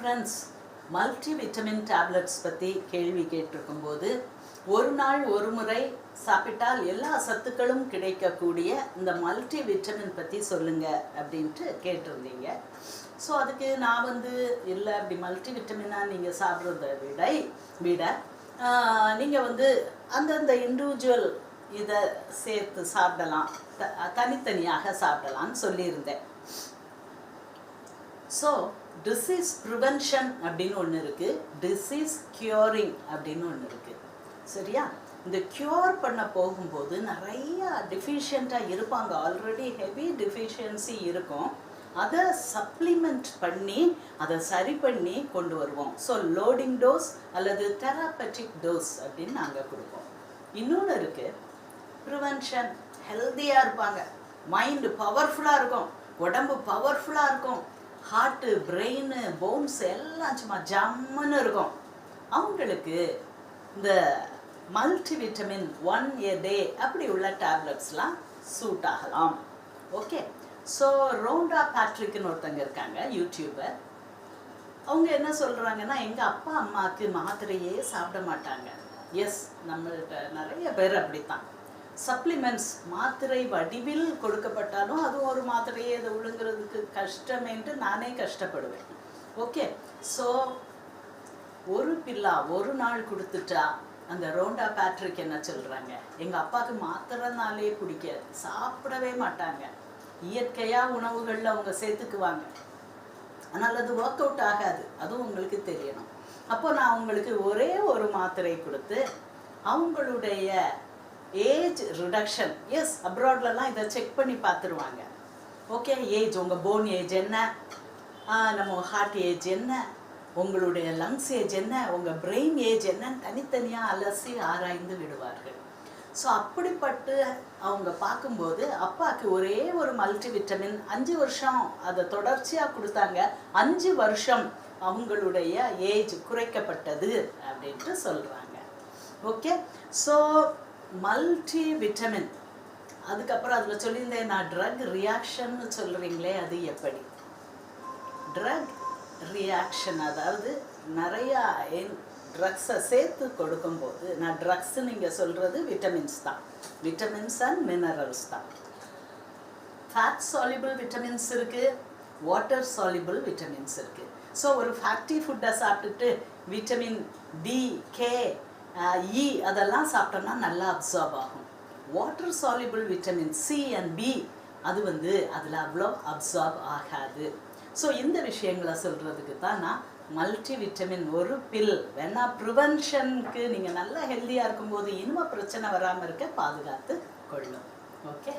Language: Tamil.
ஃப்ரெண்ட்ஸ் மல்டி விட்டமின் டேப்லெட்ஸ் பற்றி கேள்வி கேட்டிருக்கும்போது ஒரு நாள் ஒரு முறை சாப்பிட்டால் எல்லா சத்துக்களும் கிடைக்கக்கூடிய இந்த மல்டி விட்டமின் பற்றி சொல்லுங்கள் அப்படின்ட்டு கேட்டிருந்தீங்க. ஸோ அதுக்கு நான் வந்து இல்லை அப்படி மல்டி விட்டமினாக நீங்கள் சாப்பிட்றத விட விட நீங்கள் வந்து அந்தந்த இண்டிவிஜுவல் இதை சேர்த்து சாப்பிடலாம். த தனித்தனியாக சாப்பிடலான்னு சொல்லியிருந்தேன். ஸோ டிசீஸ் ப்ரிவென்ஷன் அப்படின்னு ஒன்று இருக்குது டிசீஸ் க்யூரிங் அப்படின்னு ஒன்று இருக்குது சரியா? இந்த க்யூர் பண்ண போகும்போது நிறைய டிஃபிஷியண்ட்டாக இருப்பாங்க. ஆல்ரெடி ஹெவி டிஃபிஷியன்சி இருக்கும். அதை சப்ளிமெண்ட் பண்ணி அதை சரி பண்ணி கொண்டு வருவோம். ஸோ லோடிங் டோஸ் அல்லது தெராப்பட்டிக் டோஸ் அப்படின்னு நாங்கள் கொடுப்போம். இன்னொன்று இருக்குது ப்ரிவென்ஷன் ஹெல்த்தியாக இருப்பாங்க. மைண்டு பவர்ஃபுல்லாக இருக்கும். உடம்பு பவர்ஃபுல்லாக இருக்கும். ஹார்ட்டு பிரெயின் போன்ஸ் எல்லாம் சும்மா ஜம்முன்னு இருக்கும். அவங்களுக்கு இந்த multi vitamin one a day அப்படி உள்ள டேப்லெட்ஸ்லாம் சூட் ஆகலாம். ஓகே ஸோ ரோண்டா பேட்ரிக்னு ஒருத்தங்க இருக்காங்க யூடியூபர் அவங்க என்ன சொல்கிறாங்கன்னா எங்கள் அப்பா அம்மாவுக்கு மாத்திரையே சாப்பிட மாட்டாங்க. எஸ் நம்மள்கிட்ட நிறைய பேர் அப்படித்தான். சப்ளிமெண்ட்ஸ் மாத்திரை வடிவில் கொடுக்கப்பட்டாலும் அது ஒரு மாத்திரையை இதை விழுங்குறதுக்கு கஷ்டமேன்ட்டு நானே கஷ்டப்படுவேன். ஓகே ஸோ ஒரு பில்லா ஒரு நாள் கொடுத்துட்டா அந்த ரோண்டா பேட்ரிக் என்ன சொல்கிறாங்க எங்கள் அப்பாவுக்கு மாத்திரைனாலே பிடிக்காது. சாப்பிடவே மாட்டாங்க. இயற்கையாக உணவுகளில் அவங்க சேர்த்துக்குவாங்க. ஆனால் அது ஒர்க் அவுட் ஆகாது. அதுவும் உங்களுக்கு தெரியணும். அப்போ நான் அவங்களுக்கு ஒரே ஒரு மாத்திரை கொடுத்து அவங்களுடைய ஏஜ் ரிடக்ஷன் எஸ் அப்ராட்லலாம் இதை செக் பண்ணி பார்த்துருவாங்க ஓகே ஏஜ் உங்கள் போன் ஏஜ் என்ன? நம்ம ஹார்ட் ஏஜ் என்ன? உங்களுடைய லங்ஸ் ஏஜ் என்ன? உங்கள் பிரெயின் ஏஜ் என்னன்னு தனித்தனியாக அலசி ஆராய்ந்து விடுவார்கள். ஸோ அப்படிப்பட்டு அவங்க பார்க்கும்போது அப்பாவுக்கு ஒரே ஒரு மல்டி விட்டமின் அஞ்சு வருஷம் அதை தொடர்ச்சியாக கொடுத்தாங்க. அஞ்சு வருஷம் அவங்களுடைய ஏஜ் குறைக்கப்பட்டது அப்படின்ட்டு சொல்கிறாங்க ஓகே ஸோ மல்டி விட்டமின் அதுக்கப்புறம் அதில் சொல்லியிருந்தேன் நான் ட்ரக் ரியாக்ஷன்னு சொல்கிறீங்களே அது எப்படி? ட்ரக் ரியாக்ஷன் அதாவது நிறையா ட்ரக்ஸை சேர்த்து கொடுக்கும்போது நான் ட்ரக்ஸ் நீங்கள் சொல்கிறது விட்டமின்ஸ் தான். விட்டமின்ஸ் அண்ட் மினரல்ஸ் தான். ஃபேட் சாலிபிள் விட்டமின்ஸ் இருக்குது வாட்டர் சாலிபிள் விட்டமின்ஸ் இருக்குது ஸோ ஒரு ஃபேக்டி ஃபுட்டை சாப்பிட்டுட்டு விட்டமின் டி கே இ அதெல்லாம் சாப்பிட்டோம்னா நல்லா அப்சார்ப் ஆகும். Water soluble vitamin C and B அது வந்து அதில் அவ்வளோ அப்சார்ப் ஆகாது. ஸோ இந்த விஷயங்களை சொல்கிறதுக்கு தான் நான் மல்டி விட்டமின் ஒரு பில் வேணா ப்ரிவென்ஷனுக்கு நீங்கள் நல்லா ஹெல்த்தியாக இருக்கும்போது இனிமே பிரச்சனை வராமல் இருக்க பாதுகாத்து கொள்ளும். ஓகே